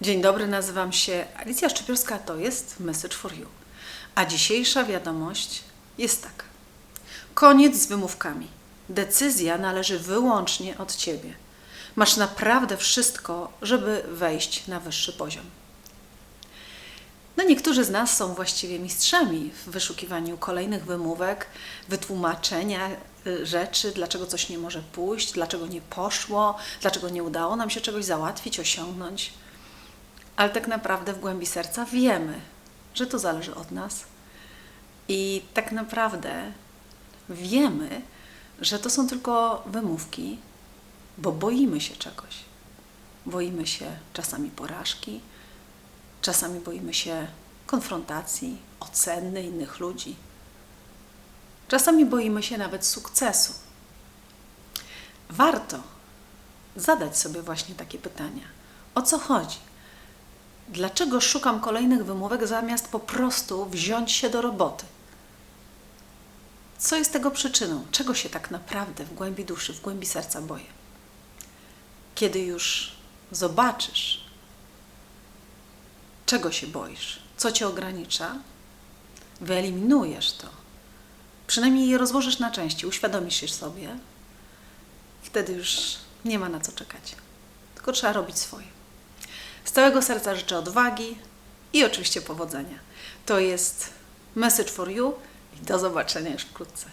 Dzień dobry, nazywam się Alicja Szczypiorska, to jest Message for You. A dzisiejsza wiadomość jest taka. Koniec z wymówkami. Decyzja należy wyłącznie od Ciebie. Masz naprawdę wszystko, żeby wejść na wyższy poziom. No niektórzy z nas są właściwie mistrzami w wyszukiwaniu kolejnych wymówek, wytłumaczenia y, rzeczy, dlaczego coś nie może pójść, dlaczego nie poszło, dlaczego nie udało nam się czegoś załatwić, osiągnąć. Ale tak naprawdę w głębi serca wiemy, że to zależy od nas. I tak naprawdę wiemy, że to są tylko wymówki, bo boimy się czegoś. Boimy się czasami porażki, czasami boimy się konfrontacji, oceny innych ludzi. Czasami boimy się nawet sukcesu. Warto zadać sobie właśnie takie pytania. O co chodzi? Dlaczego szukam kolejnych wymówek zamiast po prostu wziąć się do roboty? Co jest tego przyczyną? Czego się tak naprawdę w głębi duszy, w głębi serca boję? Kiedy już zobaczysz, czego się boisz, co cię ogranicza, wyeliminujesz to, przynajmniej je rozłożysz na części, uświadomisz się sobie, wtedy już nie ma na co czekać. Tylko trzeba robić swoje. Z całego serca życzę odwagi i oczywiście powodzenia. To jest Message for You i do zobaczenia już wkrótce.